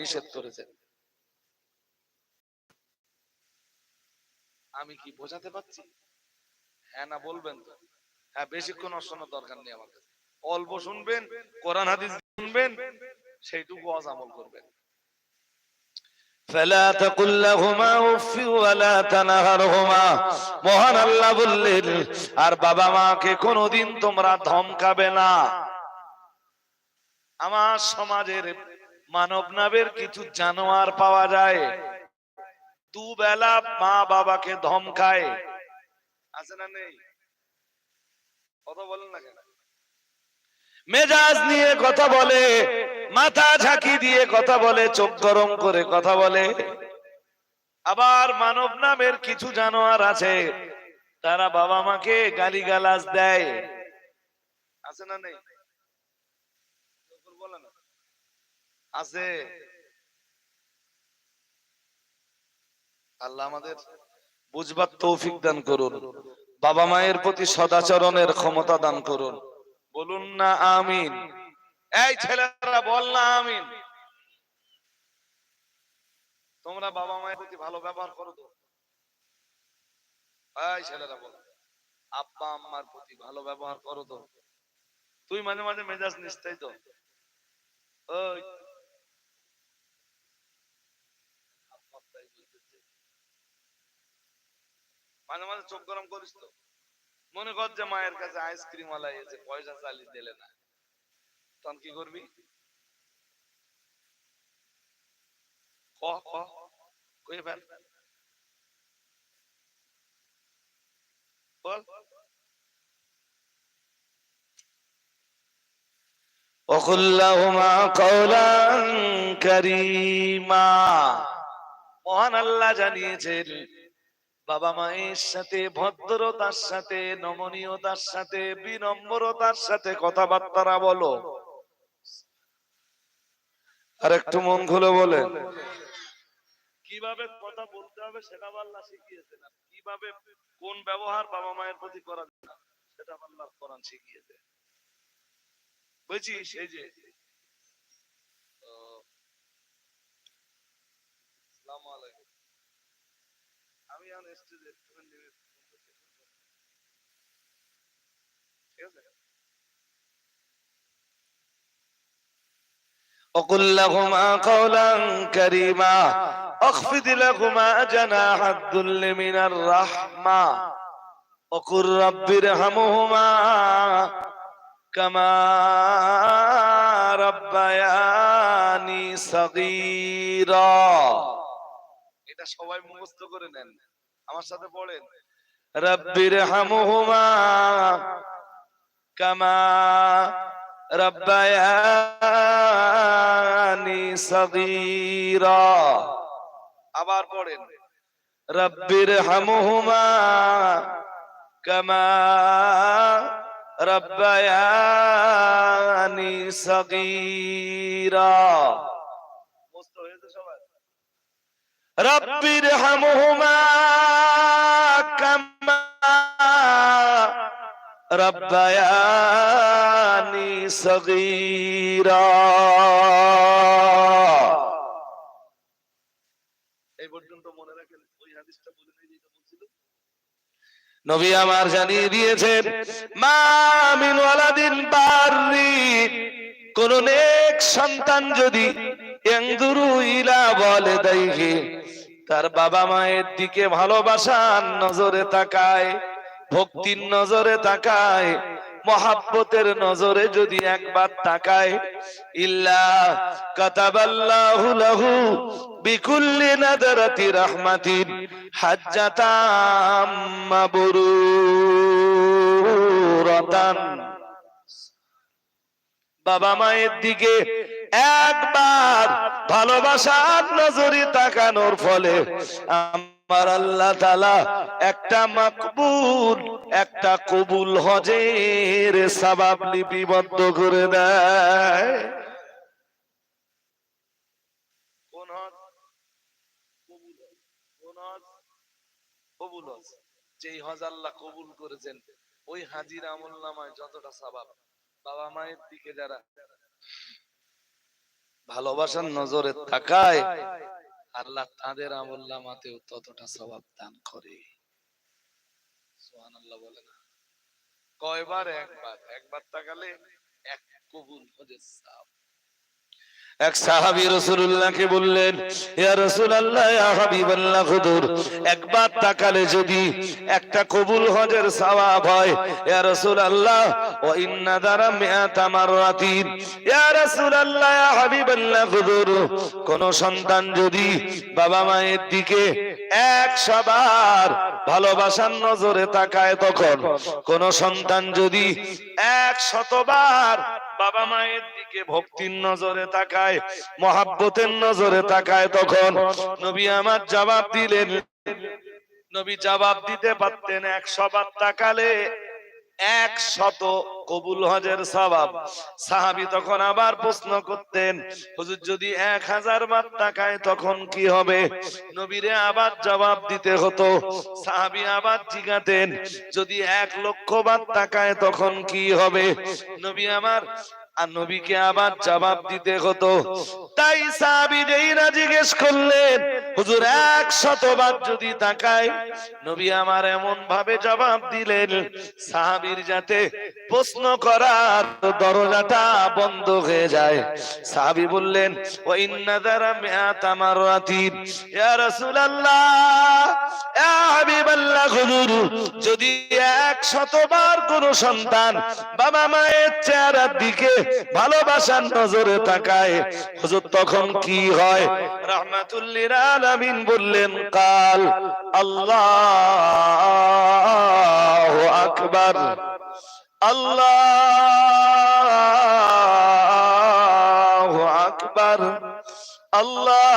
নিষেধ করেছেন আমি কি বোঝাতে পারছি হ্যাঁ না বলবেন তো হ্যাঁ বেশিক্ষণ শোনার দরকার নেই আমার কাছে অল্প শুনবেন কোরআন হাদিস শুনবেন সেইটুকু আজ আমল করবেন فلا تقل لهما اف ولا تنهرهما মহান আল্লাহ বললেন আর বাবা মাকে কোনোদিন তোমরা ধমকাবে না আমার সমাজের মানব নাবের কিছু জানোয়ার পাওয়া যায়। দুবেলা মা বাবাকে ধমকায় আছে না নেই? কথা বলেন না কেন? মেজাজ নিয়ে কথা বলে, মাথা ঝাঁকি দিয়ে কথা বলে, চোখ গরম করে কথা বলে। আবার মানব নামের কিছু জানোয়ার আছে, তারা বাবা মাকে গালিগালাজ দেয়। আছে না নেই বলে না। আছে। আল্লাহ আমাদের বুঝবার তৌফিক দান করুন। বাবা মায়ের প্রতি সদাচরণের ক্ষমতা দান করুন। বলুন না আমিন। এই ছেলেরা, বল না আমিন। তোমরা বাবা মায়ের প্রতি ভালো ব্যবহার করো তো। এই ছেলেরা, বল। আব্বা আম্মার প্রতি ভালো ব্যবহার করো তো। তুই মাঝে মাঝে মেজাজ নিস্তাই তো? ওই মাঝে মাঝে চোখ গরম করিস তো মনে কর যে মায়ের কাছে আইসক্রিম ওয়ালা এসে পয়সা চালিয়ে দিলে না তখন কি করবি ক ক কই ফেল বল وقل لهما قولا كريما মহান আল্লাহ জানিয়েছেন বাবা মায়ের সাথে, ভদ্রতার সাথে, নমনীয়তার সাথে, বিনম্রতার সাথে কথাবার্তা বলো। আর একটু মন খুলে বলেন। কীভাবে কথা বলতে হবে সেটা আল্লাহ শিখিয়েছেন। কীভাবে, কোন ব্যবহার বাবা মায়ের প্রতি করা সেটা আল্লাহ কোরআন শিখিয়েছে। বুঝছিস এই যে। আমি এখন স্টেজে একটুখানি নেমে ঠিক আছে وقل لهما قولا كريما اخفض لهما جناح الذل من الرحمة وقل رب ارحمهما كما ربياني صغيرا এটা সবাই মুখস্থ করে নেন আমার সাথে পড়েন রব্বির হামহুমা কামা রব্বায়ানি সগীরা। আবার পড়েন রব্বির হামহুমা কামা রব্বায়ানি সগীরা। রব্বির রব্বায়ানি সগীরা। নবী আমার জানিয়ে দিয়েছেন মামিন ওয়ালাদিন বাররি কোন নেক সন্তান যদি তার বাবা মায়ের দিকে ভালোবাসার নজরে তাকায়, ভক্তির নজরে তাকায়, মহাব্বতের নজরে যদি একবার তাকায়, ইল্লা কাতাবাল্লাহু লাহু বিকুল্লি নাদারাতি রাহমাতিন হাজ্জাতাম মাবরুরাতান। বাবা মায়ের দিকে একবার ভালোবাসার নজরে তাকানোর ফলে আমার আল্লাহ তালা একটা মাকবুল, একটা কবুল হজের সাবাব লিপিবদ্ধ করে দেয়। যেই হজ আল্লাহ কবুল করেছেন, ওই হাজির আমল নামায় যতটা সবাব বাবা মায়ের দিকে যারা। ভালোবাসার নজরে তাকায়। আল্লাহ তাদের আমল্লা মাতেও ততটা স্বভাব দান করে। সুবহানাল্লাহ বলে না। কয়বার? একবার। একবার তাকালে এক কবুল হজের সওয়াব এক সাহাবী রাসূলুল্লাহকে বললেন, ইয়া হাবিবাল্লাহ একবার তাকালে যদি একটা কবুল হজের সওয়াব হয়, ইয়া আল্লাহ ওয়া ইন্না দারা মিআতা মাররাতিন ইয়া হাবিবাল্লাহ হুজুর, কোন সন্তান যদি বাবা মায়ের দিকে এক সবার ভালোবাসার নজরে তাকায় তখন, কোন সন্তান যদি এক শতবার বাবা মায়ের দিকে ভক্তির নজরে তাকায় মহাব্বতের নজরে তাকায় তখন। নবী আমার জবাব দিলেন। নবী জবাব দিতে পারতেন একশো বার তাকালে এক শত কবুল হজের সবাব সাহাবি তখন আবার প্রশ্ন করতেন, হুজুর, যদি এক হাজার বার তাকায় তখন কি হবে? নবীরে আবার জবাব দিতে হতো। সাহাবি আবার জিগাতেন, যদি এক লক্ষ বার তাকায় তখন কি হবে? নবী আমার আর নবীকে আবার জবাব দিতে হতো। তাই জিজ্ঞেস করলেন হুজুর এক শতবার যদি তাকায় নবী আমার এমন ভাবে জবাব দিলেন সাহাবীর যাতে প্রশ্ন করার দরজাটা বন্ধ হয়ে যায়। সাহাবী বললেন ও ইন্নাদারা ইয়া রাসূলুল্লাহ ইয়া হাবিবাল্লাহ হুজুর যদি এক শতবার কোন সন্তান বাবা মায়ের চেহারার দিকে ভালোবাসার নজরে তাকায়। হুজুর তখন কি হয়? রাহমাতুল্লিল আলামিন বললেন কাল আল্লাহু আকবার। আল্লাহু আকবার। আল্লাহু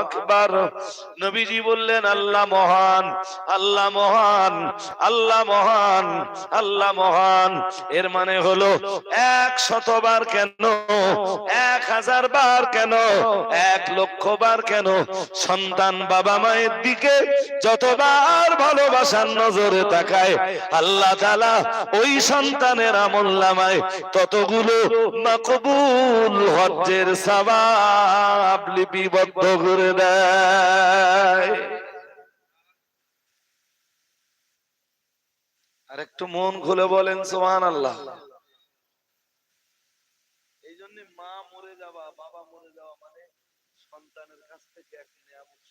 আকবার। নবীজি বললেন, আল্লাহ মহান আল্লাহ মহান আল্লাহ মহান আল্লাহ মহান। এর মানে হলো এক শতবার কেন, এক হাজার বার কেন, এক লক্ষ বার কেন? সন্তান বাবা মায়ের দিকে যতবার ভালোবাসার নজরে তাকায়, আল্লাহ তালা ওই সন্তানের আমল নামায় ততগুলো মাকবুল হজ্জের সওয়াব লিপিবদ্ধ করে দেয়। আর একটু মন খুলে বলেন সুবহান আল্লাহ এই জন্য মা মরে যাওয়া, বাবা মরে যাওয়া মানে সন্তানের কাছ থেকে এক নিয়ামত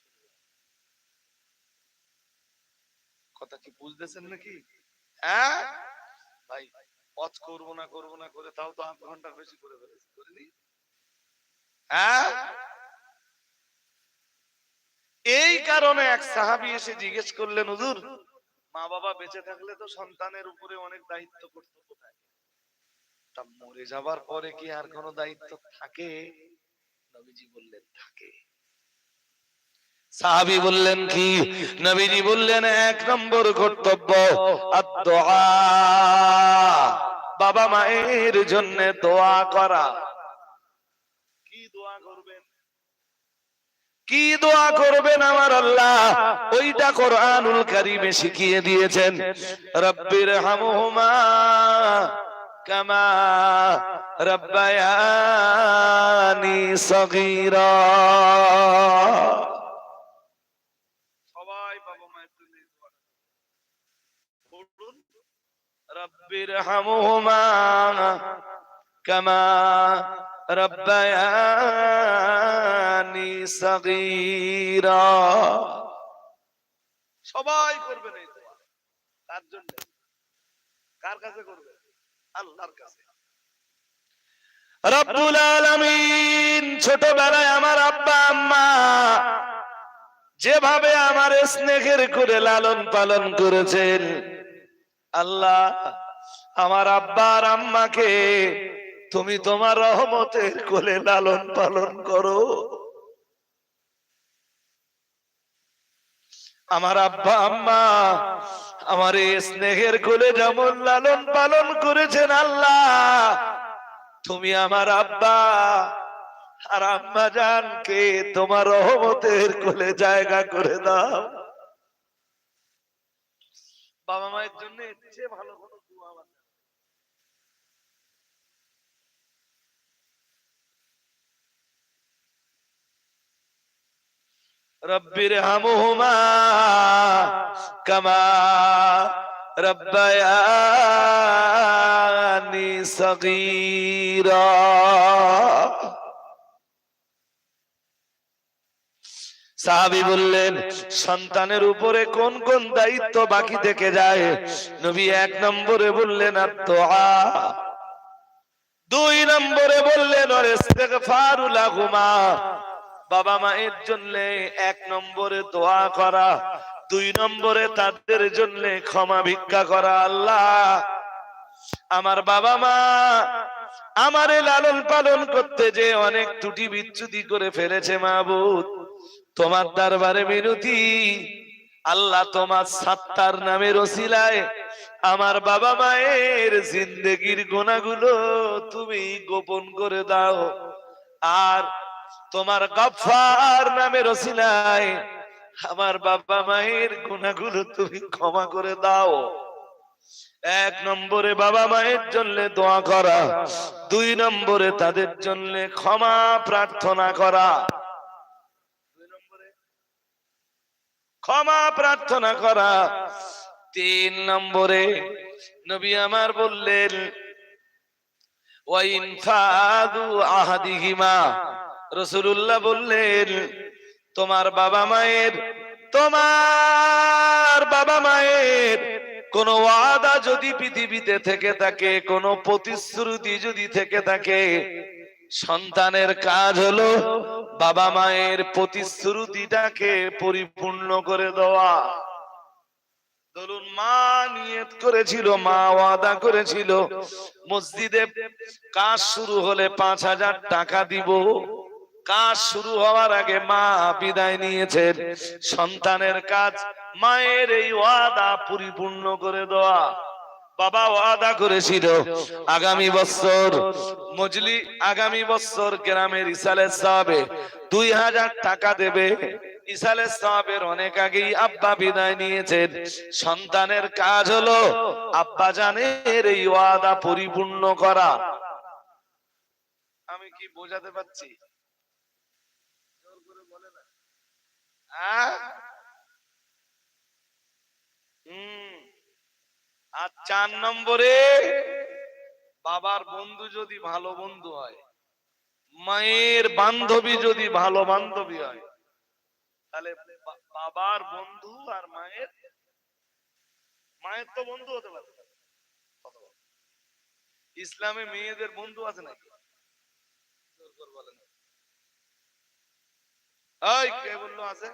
কথা কি বুঝতেছেন নাকি? হ্যাঁ? ভাই, পথ করব না করব না করে তাও তো আধ ঘণ্টার বেশি করে ফেলেছি করিনি হ্যাঁ? এই কারণে এক সাহাবি এসে জিজ্ঞেস করলেন, হুজুর, মা বাবা বেঁচে থাকলে তো সন্তানের উপরে অনেক দায়িত্ব কর্তব্য থাকে তা মরে যাবার পরে কি আর কোনো দায়িত্ব থাকে? নবীজি বললেন, থাকে। সাহাবি বললেন, কি? নবীজি বললেন, এক নম্বর কর্তব্য বাবা মায়ের জন্য দোয়া করা। কি দোয়া করবেন? কি দোয়া করবেন আমার আল্লাহ? ওইটা কোরআনুল কারীমে শিখিয়ে দিয়েছেন। রব্বির হামহুমা কামা রব্বায়ানি সগীরা। সবাই বাবা মায়ের জন্য এই রব্বির হামহুমা কামা রব্বায়ানি সগীরা। সবাই করবেন এই তার জন্য। কার কাছে করবে আল্লাহর কাছে। রব্বুল আলামিন, ছোটবেলায় আমার আব্বা, আম্মা যেভাবে আমার স্নেহের করে লালন পালন করেছেন, আল্লাহ আমার আব্বা আর আম্মাকে তুমি তোমার রহমতের কোলে লালন পালন করো। আমার আব্বা, আম্মা, আমার স্নেহের কোলে যেমন লালন পালন করেছেন আল্লাহ, তুমি আমার আব্বা আর আম্মা জানকে তোমার রহমতের কোলে জায়গা করে দাও। বাবা মায়ের জন্য চেয়ে ভালো কোনো দোয়া আমার নেই। রব্বির হামুহুমা কামা রব্বায়ানি সগীরা। সাহাবি বললেন, সন্তানের উপরে কোন কোন দায়িত্ব বাকি থেকে যায়? নবী এক নম্বরে বললেন আর দোয়া দুই নম্বরে বললেন, ওর ইস্তেগফারু লাহুমা। বাবা মায়ের জন্য এক নম্বরে দোয়া করা, দুই নম্বরে তাদের জন্য ক্ষমা ভিক্ষা করা, আল্লাহ। আমার বাবা মা, আমারে লালন পালন করতে যে অনেক ত্রুটি বিচ্যুতি করে ফেলেছে মাহবুদ তোমার দরবারে মিনতি। আল্লাহ তোমার সাত্তার নামের ওসিলায় আমার বাবা মায়ের জিন্দগির গোনাগুলো তুমি গোপন করে দাও। আর তোমার গফার নামের ওসিলায় আমার বাবা মায়ের গুণাগুলো তুমি ক্ষমা করে দাও। এক নম্বরে বাবা মায়ের জন্য দোয়া করা, দুই নম্বরে তাদের জন্য ক্ষমা প্রার্থনা করা। ক্ষমা প্রার্থনা করা। তিন নম্বরে নবী আমার বললেন ওয়াইন ফাদু আহাদিহিমা রসুল্লাহ বললেন, তোমার বাবা মায়ের, তোমার বাবা মায়ের কোন ওয়াদা যদি পৃথিবীতে থেকে থাকে, কোন প্রতিশ্রুতি যদি থেকে থাকে, সন্তানের কাজ হলো বাবা মায়ের প্রতিশ্রুতিটাকে পরিপূর্ণ করে দেওয়া। ধরুন, মা নিয়ত করেছিল, মা ওয়াদা করেছিল, মসজিদে কাজ শুরু হলে পাঁচ হাজার টাকা দিব। কাজ শুরু হওয়ার আগে মা বিদায় নিয়েছেন। সন্তানের কাজ মায়ের এই ওয়াদা পরিপূর্ণ করে দেওয়া। বাবা ওয়াদা করেছিল, আগামী বছর মজলি, আগামী বছর গ্রামের ইসালের সাহাবে দুই হাজার টাকা দেবে। ইসালের সাহাবের অনেক আগেই আব্বা বিদায় নিয়েছেন। সন্তানের কাজ হলো আব্বা জানের এই ওয়াদা পরিপূর্ণ করা। আমি কি বোঝাতে পারছি জোর করে বলে না আহ? হুম আর চার নম্বরে বাবার বন্ধু যদি ভালো বন্ধু হয়, মায়ের বান্ধবী যদি ভালো বান্ধবী হয়, তাহলে বাবার বন্ধু আর মায়ের মায়ের তো বন্ধু হতে পারে। ইসলামে মেয়েদের বন্ধু আছে নাকি? বলেন। এই কে বলল আছে?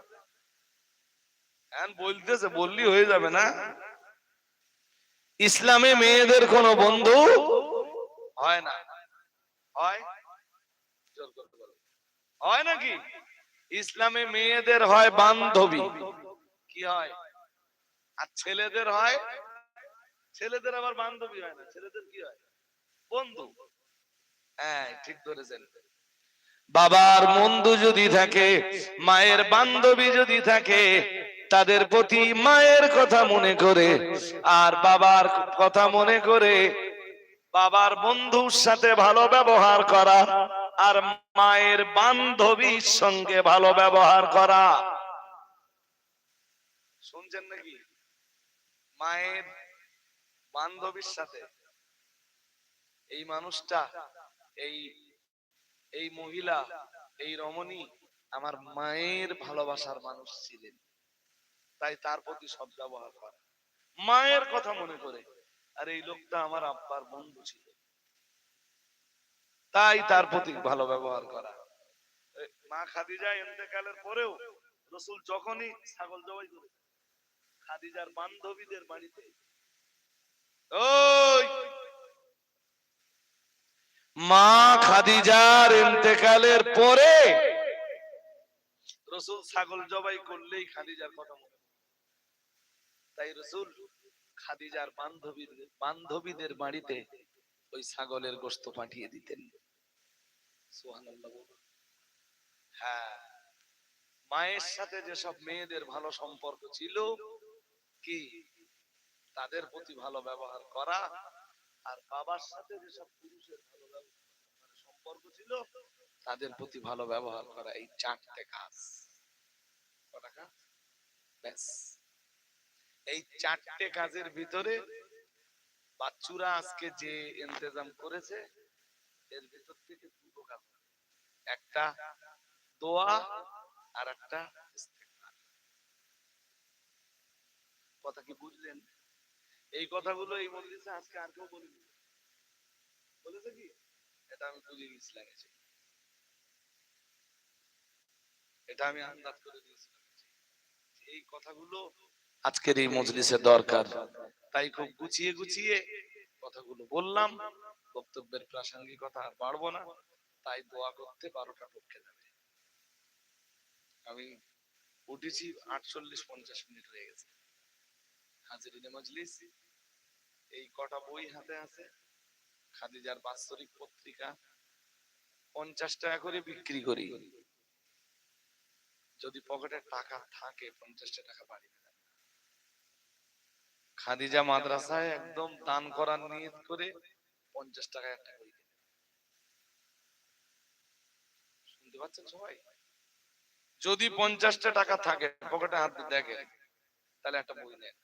বলতেছে, বললি হয়ে যাবে না। ইসলামে মেয়েদের কোনো বন্ধু হয় না। হয়। হয় নাকি? ইসলামে মেয়েদের হয় বান্ধবী। কি হয়? আর ছেলেদের হয়? ছেলেদের আবার বান্ধবী হয় না। ছেলেদের কি হয়? বন্ধু। হ্যাঁ ঠিক ধরেছেন। বাবার বন্ধু যদি থাকে, মায়ের বান্ধবী যদি থাকে, তাদের প্রতি মায়ের কথা মনে করে, আর বাবার কথা মনে করে বাবার বন্ধুর সাথে ভালো ব্যবহার করা, আর মায়ের বান্ধবীর সঙ্গে ভালো ব্যবহার করা। শুনছেন নাকি? মায়ের বান্ধবীর সাথে এই মানুষটা, এই এই মহিলা, এই রমণী আমার মায়ের ভালোবাসার মানুষ ছিলেন। তাই তার প্রতি সব ব্যবহার করা। মায়ের কথা মনে করে, আর এই লোকটা আমার আব্বার বন্ধু ছিল। তাই তার প্রতি ভালো ব্যবহার করা। মা খাদিজা এতেকালের পরেও রসুল যখনই ছাগল জবাই করে, খাদিজার বান্ধবীদের বাড়িতে, ওই মা খাদিজার ইন্তেকালের পরে রসুল ছাগল জবাই করলেই খাদিজার কথা মনে তাই রসুল খাদিজার বান্ধবীর বান্ধবীদের বাড়িতে ওই ছাগলের গোস্ত পাঠিয়ে দিতেন। হ্যাঁ। মায়ের সাথে যেসব মেয়েদের ভালো সম্পর্ক ছিল, কি? তাদের প্রতি ভালো ব্যবহার করা আর বাবার সাথে যেসব পুরুষের ভালো মানে সম্পর্ক ছিল, তাদের প্রতি ভালো ব্যবহার করা এই চারটে কাজ। ব্যাস। এই চারটে কাজের ভিতরে বাচ্চুরা আজকে যে ইন্তজাম করেছে, এর ভিতর থেকে দুটো কাজ একটা দোয়া আর একটা কথা কি বুঝলেন? এই কথাগুলো এই মজলিসে আজকে আর কেউ বলেনি। বলেছে কি? এটা আমি। এটা আমি আন্দাজ করে এই কথাগুলো আজকের এই মজলিসে দরকার। তাই খুব গুছিয়ে গুছিয়ে কথাগুলো বললাম। বক্তব্যের প্রাসঙ্গিকতা আর বাড়বো না। তাই দোয়া করতে বারোটা পক্ষে যাবে। আমি উঠেছি আটচল্লিশ পঞ্চাশ মিনিট হয়ে গেছে। হাজিরিনে মজলিস। এই কটা বই হাতে আছে। খাদিজার বাৎসরিক পত্রিকা। পঞ্চাশ টাকা করে বিক্রি করি। যদি পকেটে টাকা থাকে পঞ্চাশটা টাকা খাদিজা মাদ্রাসায় একদম দান করার নিয়ত করে পঞ্চাশ টাকা একটা বই শুনতে পাচ্ছেন সবাই? যদি পঞ্চাশটা টাকা থাকে, পকেটে হাত দেখে, তাহলে একটা বই নেন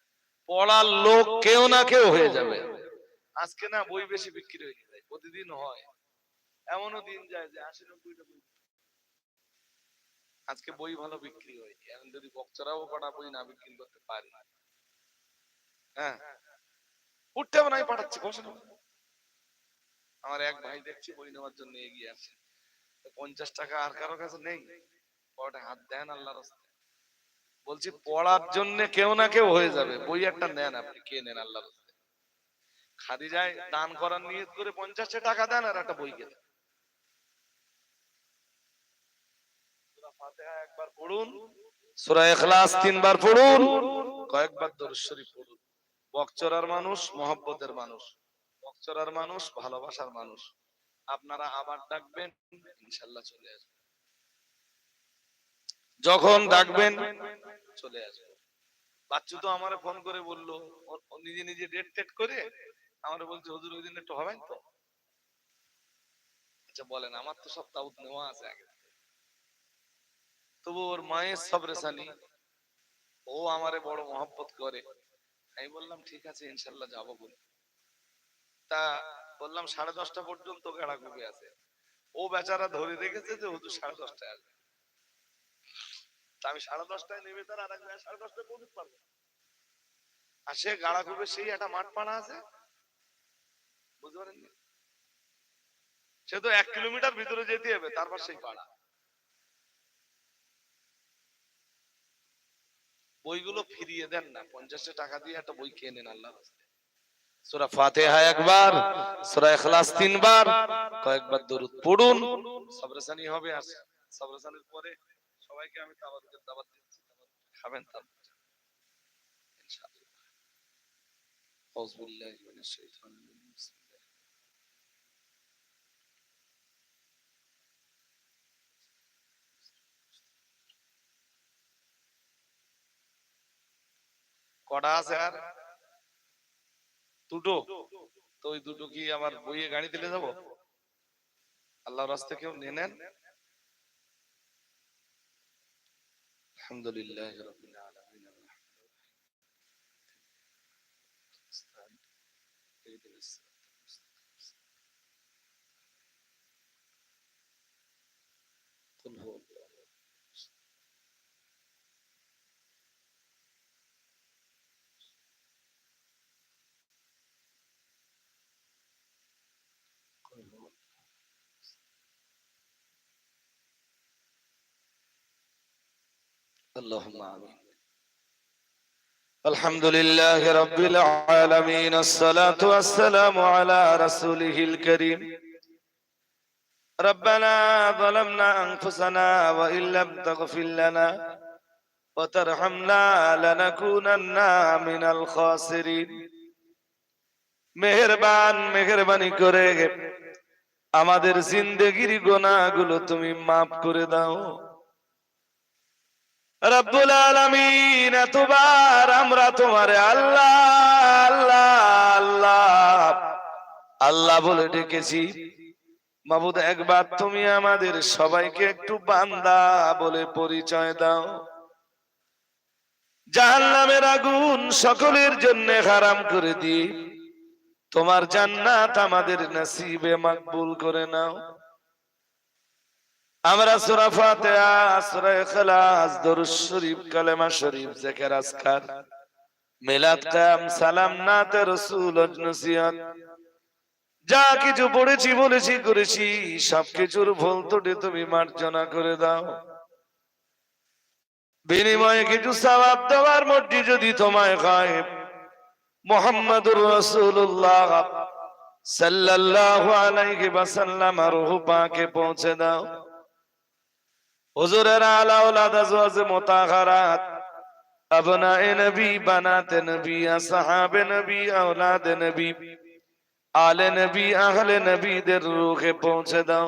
পড়ার লোক কেউ না কেউ হয়ে যাবে। আজকে না বই বেশি বিক্রি হয়ে যায় প্রতিদিন হয়। এমনও দিন যায় যে আশি নব্বইটা বই। আজকে বই ভালো বিক্রি হয় এখন যদি বক্তারাও কটা বই না বিক্রি করতে পারি। হ্যাঁ। উঠতে না পাঠাচ্ছি আমার এক ভাই দেখছি, বই নেওয়ার জন্য এগিয়ে আসে পঞ্চাশ টাকা আর কারও কাছে নেই। হাত দেন আল্লাহ রাস্তায়। বলছি, পড়ার জন্য কেউ না কেউ হয়ে যাবে। বই একটা নেন আপনি কে নেন আল্লাহ রাস্তায় খাদি যায় দান করার নিয়ত করে পঞ্চাশটা টাকা দেন আর একটা বই কেনেন। একবার পড়ুন, সূরা ইখলাস তিনবার পড়ুন, কয়েকবার দরুদ শরীফ পড়ুন। বকচরার মানুষ, মহব্বতের মানুষ। বকচরার মানুষ, ভালোবাসার মানুষ। আপনারা আবার ডাকবেন, ইনশাল্লাহ চলে আসবে যখন ডাকবেন চলে আসবে। বাচ্চু তো আমার ফোন করে বলল নিজে নিজে ডেট টেট করে আমার বলছে হুজুর ওই দিন একটু হবেন তো? আচ্ছা বলেন আমার তো সব তাউত নেওয়া আছে আগে তবু ওর মায়ের সব রেসানি ও আমারে বড় মহব্বত করে। আমি বললাম ঠিক আছে ইনশাল্লাহ যাব বলে। তা বললাম সাড়ে দশটা পর্যন্ত গাড়া আছে। ও বেচারা ধরে রেখেছে যে হুজুর সাড়ে দশটায় আসবে। আমি সাড়ে দশটায় নেমে তার আর এক জায়গায় সাড়ে দশটায় পৌঁছতে পারব। আর সে গাড়া ঘুরে সেই একটা মাঠ পাড়া আছে। বুঝতে পারেননি? সে তো এক কিলোমিটার ভিতরে যেতে হবে, তারপর সেই পাড়া। বইগুলো ফিরিয়ে দেন না পঞ্চাশটা টাকা দিয়ে একটা বই খেয়ে নেন আল্লাহ সুরা ফাতেহা একবার, সুরা ইখলাস তিনবার, কয়েকবার দরুদ পড়ুন, সবরেসানি হবে আর সবরেসানির পরে সবাইকে আমি তাবারুকের দাওয়াত দিচ্ছি খাবেন ইনশাআল্লাহ। কটা আছে আর? দুটো। তো ওই দুটো কি আমার বইয়ে গাড়ি দিলে যাব? আল্লাহর রাস্তে কেউ নিয়ে নেন الحمد لله رب العالمين قل هو اللهم آمين الحمد لله رب العالمين الصلاة والسلام على رسوله الكريم ربنا ظلمنا أنفسنا وإن لم تغفر لنا وترحمنا لنكونن من الخاسرين মেহেরবান মেহেরবানি করে আমাদের জিন্দগির গোনাগুলো তুমি মাফ করে দাও রব্বুল আলামিন, এতবার আমরা তোমারে আল্লাহ আল্লাহ আল্লাহ। আল্লাহ বলে ডেকেছি, মাবুদ, একবার তুমি আমাদের সবাইকে একটু বান্দা বলে পরিচয় দাও। জাহান্নামের আগুন সকলের জন্য হারাম করে দি তোমার জান্নাত আমাদের নসিবে মাকবুল করে নাও। আমরা সূরা ফাতিহা, সূরা ইখলাস দরুদ শরীফ, কালেমা শরীফ, জিকির, আজকার, মিলাদ কায়াম, সালাম নাতে রাসূল নসিহত। যা কিছু পড়েছি, বলেছি, করেছি, সবকিছুর ভুল ত্রুটি তুমি মার্জনা করে দাও। বিনিময়ে কিছু সওয়াব দেওয়ার মধ্যে যদি তোমায় হয় মোহাম্মদুর রাসূলুল্লাহ সাল্লাল্লাহু আলাইহি ওয়াসাল্লাম রূহ পাকে পৌঁছে দাও। হুজুরের আলা ওলাদ আজওয়াজ মুতাহারাত আবনায়ে নবী, বানাতে নবী, আসহাবে নবী, আওলাদ নবী। আলে নবী, আহলে নবীদের রূহে পৌঁছে দাও।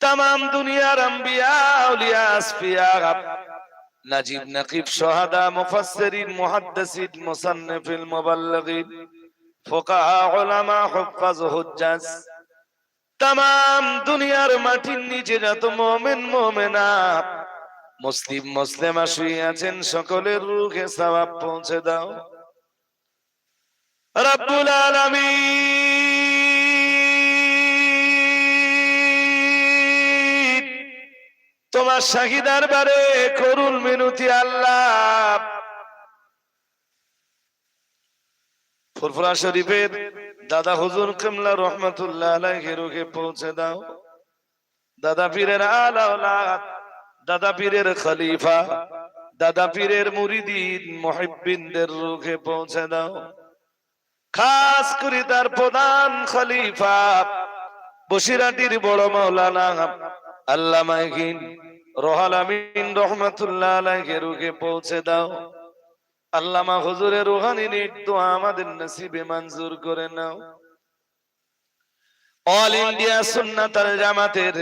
তাম দুনিয়ার আম্বিয়া, আউলিয়া, আসফিয়া। নাজিব নকিব, শাহাদা, মুফাসসিরিন, মুহাদ্দিসিন, মুসান্নিফিল, মুবাল্লিগিন। ফুকাহা, উলামা হুফাজ হুজ্জাজ তাম দুনিয়ার মাটির নিচে যত মুমিন মুমিনা। মুসলিম, মুসলিমা শুয়ে আছেন, সকলের রূহে সওয়াব পৌঁছে দাও। রব্বুল আলামিন। তোমার শাহিদার বারে করুন মিনতি আল্লাহ। ফুরফুরা শরীফের দাদা হুজুর কিমলা রহমতুল্লাহ পৌঁছে দাও। দাদা পীরের আলাউলাদ দাদা পীরের খলিফা, দাদা পীরের মুরিদিন মুহিব্বিনদের রুহে পৌঁছে দাও। খাস করে তার প্রধান খলিফা, বসিরাটির বড় মাওলানা আল্লাহ রোহাল আমিন রহমাতুল্লাহ রুহে পৌঁছে দাও। আল্লামা হুজুরের রুহানি দোয়া আমাদের নসিবে মঞ্জুর করে নাও। অল ইন্ডিয়া সুন্নাতাল জামাতের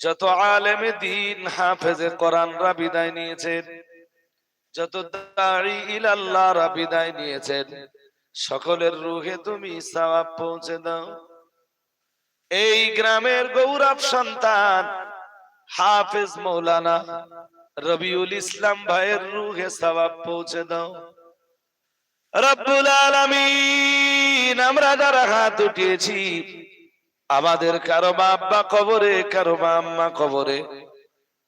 যত আলেমে দিন হাফেজে কোরআনরা বিদায় নিয়েছেন, যত দাড়ি ইলাল্লাহরা বিদায় নিয়েছেন, সকলের রুহে তুমি সওয়াব পৌঁছে দাও। এই গ্রামের গৌরব সন্তান হাফেজ মৌলানা রবিউল ইসলাম ভাইয়ের রুহে সওয়াব পৌঁছে দাও। রব্বুল আলামিন, আমরা যারা হাত উঠিয়েছি, আমাদের কারও বা আব্বা কবরে, কারও বা আম্মা কবরে,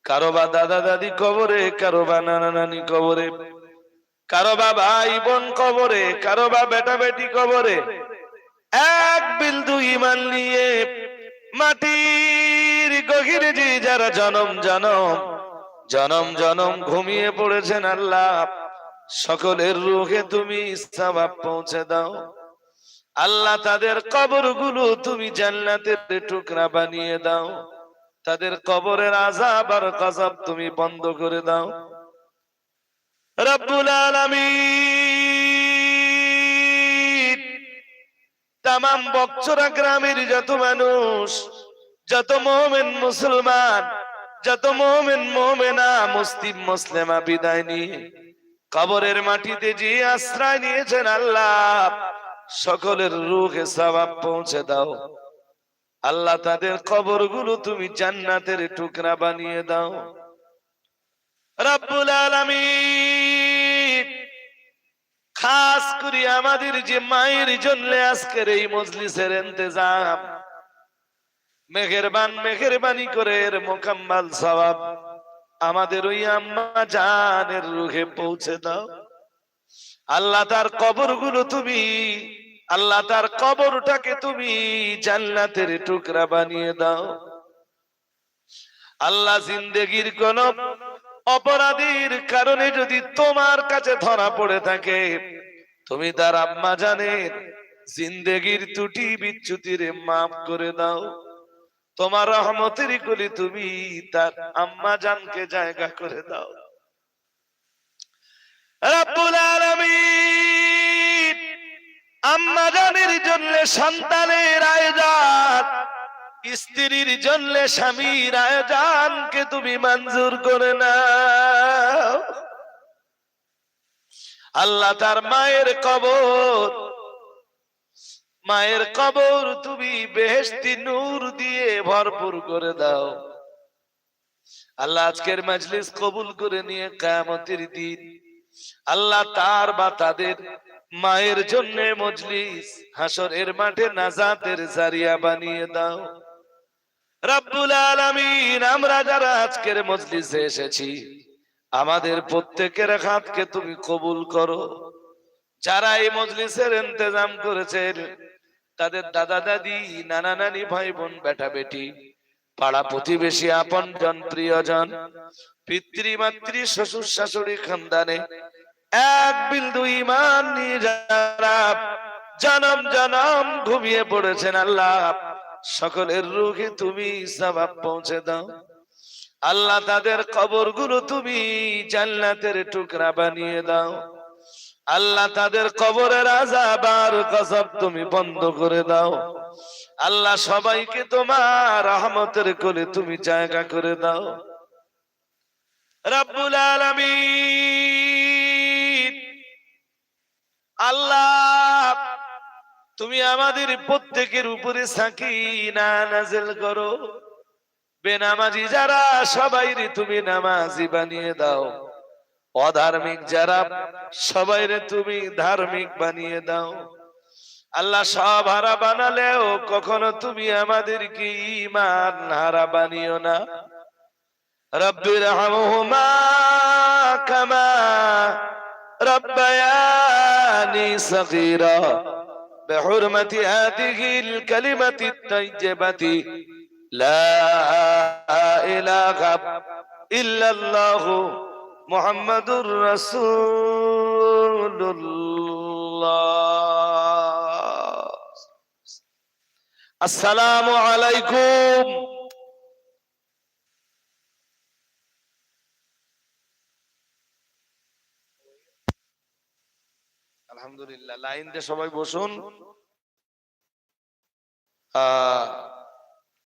কারও বা দাদা দাদি কবরে, কারও বা নানা নানি কবরে, কারও বা ভাই বোন কবরে, কারও বা বেটা বেটি কবরে, এক বিন্দু ইমান নিয়ে মাটির গভীরে যে যারা জনম জনম জনম জনম ঘুমিয়ে পড়েছেন আল্লাহ। সকলের রুহে তুমি সওয়াব পৌঁছে দাও। আল্লাহ তাদের কবরগুলো তুমি জান্নাতের টুকরা বানিয়ে দাও। তাদের কবরের আযাব আর গজব তুমি বন্ধ করে দাও। রব্বুল আলামিন। তামাম বকচরা গ্রামের যত মানুষ, যত মোমেন মুসলমান যত মোমেন মোমেনা, মুসলিম মুসলিমা বিদায় নিয়ে কবরের মাটিতে যে আশ্রয় নিয়েছেন আল্লাহ, সকলের রুহে সওয়াব পৌঁছে দাও। আল্লাহ তাদের কবরগুলো তুমি জান্নাতের টুকরা বানিয়ে দাও। রব্বুল আলামিন, খাস করে আমাদের যে মায়ের জন্য আজকের এই মজলিসের ইন্তজাম মেহেরবান, মেহেরবানি করে এর মোকাম্মাল সওয়াব আমাদের ওই আম্মা জানের রুহে পৌঁছে দাও। আল্লাহ তার কবরগুলো তুমি, আল্লাহ তার কবরটাকে তুমি জান্নাতের টুকরা বানিয়ে দাও। আল্লাহ জিন্দেগির কোন অপরাধীর কারণে যদি তোমার কাছে ধরা পড়ে থাকে, তুমি তার আম্মা জানেন জিন্দেগির ত্রুটি, বিচ্যুতির মাফ করে দাও। তোমার রহমতের কলি তুমি তার আম্মা জানকে জায়গা করে দাও। রাব্বুল আলামিন, আম্মা জানের জন্য সন্তানের আয়োজন স্ত্রীর জন্য স্বামীর আয়োজনকে তুমি মঞ্জুর করে নাও। আল্লাহ তার মায়ের কবর মায়ের কবর তুমি বেহেশতি নূর দিয়ে ভরপুর করে দাও। আল্লাহ আজকের মজলিস কবুল করে নিয়ে কায়ামতের দিন। আল্লাহ তার বা তাদের মায়ের জন্য মজলিস। হাসরের মাঠে নাজাতের জারিয়া বানিয়ে দাও। রব্বুল আলামিন আমরা যারা আজকের মজলিসে এসেছি আমাদের প্রত্যেকের হাতকে তুমি কবুল করো। যারা এই মজলিসের ইন্তজাম করেছেন তাদের দাদা দাদি, নানা নানি, ভাই বোন, বেটা বেটি, পাড়া প্রতিবেশী, আপন জন, প্রিয়জন, পিতৃ, মাতৃ, শ্বশুর, শাশুড়ি, খানদানে, এক বিন্দু ইমান যারা জনম জনম ঘুমিয়ে পড়েছেন আল্লাহ, সকলের রুখে তুমি সবাব পৌঁছে দাও। আল্লাহ তাদের কবরগুলো তুমি জান্নাতের টুকরা বানিয়ে দাও। আল্লাহ তাদের কবরের আজাবার কসব তুমি বন্ধ করে দাও। আল্লাহ সবাইকে তোমার রহমতের কোলে তুমি জায়গা করে দাও। রব্বুল আলামিন, আল্লাহ তুমি আমাদের প্রত্যেকের উপরে সাকিনা নাজেল করো। বেনামাজি যারা সবাই তুমি নামাজি বানিয়ে দাও। অধার্মিক যারা সবাই তুমি ধার্মিক বানিয়ে দাও আল্লাহ সব হারা বানালেও কখনো তুমি আমাদেরকে ইমান হারা বানিও না রব্বির হামহুমা কামা রব্বায়ানি সগীরা بحرمة هذه الكلمة الطيبة لا إله إلا الله মোহাম্মদুর রসুল্লাহ আসসালামু আলাইকুম। আলহামদুলিল্লাহ লাইন দিয়ে সবাই বসুন। আহ